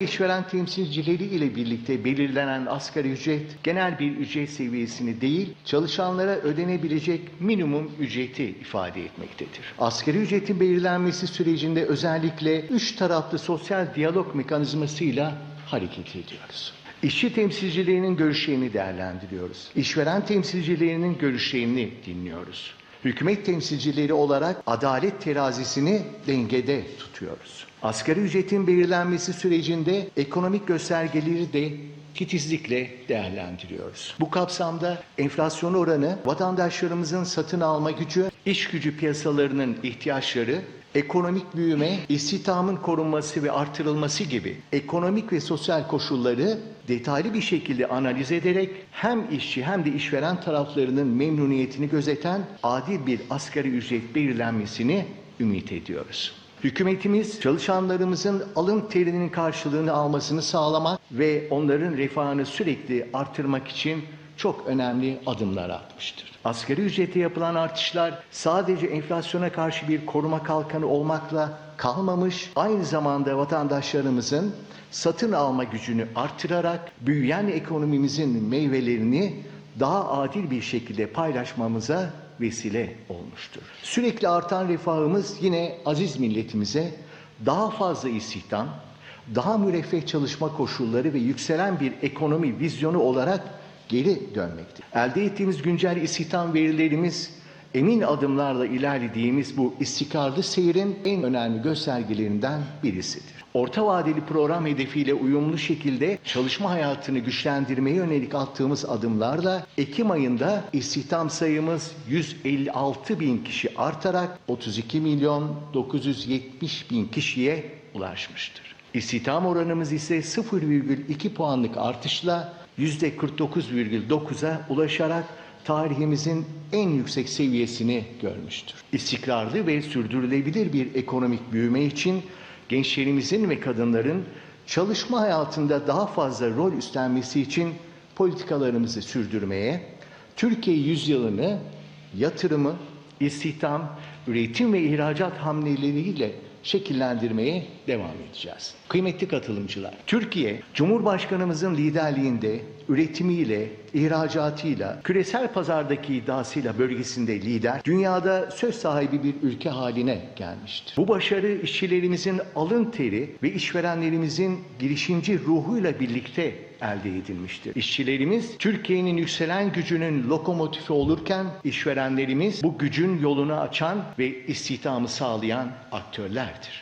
İşveren temsilcileri ile birlikte belirlenen asgari ücret genel bir ücret seviyesini değil, çalışanlara ödenebilecek minimum ücreti ifade etmektedir. Asgari ücretin belirlenmesi sürecinde özellikle üç taraflı sosyal diyalog mekanizmasıyla hareket ediyoruz. İşçi temsilcilerinin görüşlerini değerlendiriyoruz. İşveren temsilcilerinin görüşlerini dinliyoruz. Hükümet temsilcileri olarak adalet terazisini dengede tutuyoruz. Asgari ücretin belirlenmesi sürecinde ekonomik göstergeleri de titizlikle değerlendiriyoruz. Bu kapsamda enflasyon oranı, vatandaşlarımızın satın alma gücü, iş gücü piyasalarının ihtiyaçları, ekonomik büyüme, istihdamın korunması ve artırılması gibi ekonomik ve sosyal koşulları detaylı bir şekilde analiz ederek hem işçi hem de işveren taraflarının memnuniyetini gözeten adil bir asgari ücret belirlenmesini ümit ediyoruz. Hükümetimiz çalışanlarımızın alın terinin karşılığını almasını sağlamak ve onların refahını sürekli artırmak için çok önemli adımlar atmıştır. Asgari ücrete yapılan artışlar sadece enflasyona karşı bir koruma kalkanı olmakla kalmamış, aynı zamanda vatandaşlarımızın satın alma gücünü artırarak büyüyen ekonomimizin meyvelerini daha adil bir şekilde paylaşmamıza vesile olmuştur. Sürekli artan refahımız yine aziz milletimize daha fazla istihdam, daha müreffeh çalışma koşulları ve yükselen bir ekonomi vizyonu olarak geri dönmektir. Elde ettiğimiz güncel istihdam verilerimiz emin adımlarla ilerlediğimiz bu istikrarlı seyrin en önemli göstergelerinden birisidir. Orta vadeli program hedefiyle uyumlu şekilde çalışma hayatını güçlendirmeye yönelik attığımız adımlarla Ekim ayında istihdam sayımız 156 bin kişi artarak 32 milyon 970 bin kişiye ulaşmıştır. İstihdam oranımız ise 0,2 puanlık artışla %49,9'a ulaşarak tarihimizin en yüksek seviyesini görmüştür. İstikrarlı ve sürdürülebilir bir ekonomik büyüme için gençlerimizin ve kadınların çalışma hayatında daha fazla rol üstlenmesi için politikalarımızı sürdürmeye, Türkiye yüzyılını yatırımı, istihdam, üretim ve ihracat hamleleriyle şekillendirmeye devam edeceğiz. Kıymetli katılımcılar, Türkiye, Cumhurbaşkanımızın liderliğinde üretimiyle, ihracatıyla, küresel pazardaki iddiasıyla bölgesinde lider, dünyada söz sahibi bir ülke haline gelmiştir. Bu başarı işçilerimizin alın teri ve işverenlerimizin girişimci ruhuyla birlikte elde edilmiştir. İşçilerimiz Türkiye'nin yükselen gücünün lokomotifi olurken işverenlerimiz bu gücün yolunu açan ve istihdamı sağlayan характер.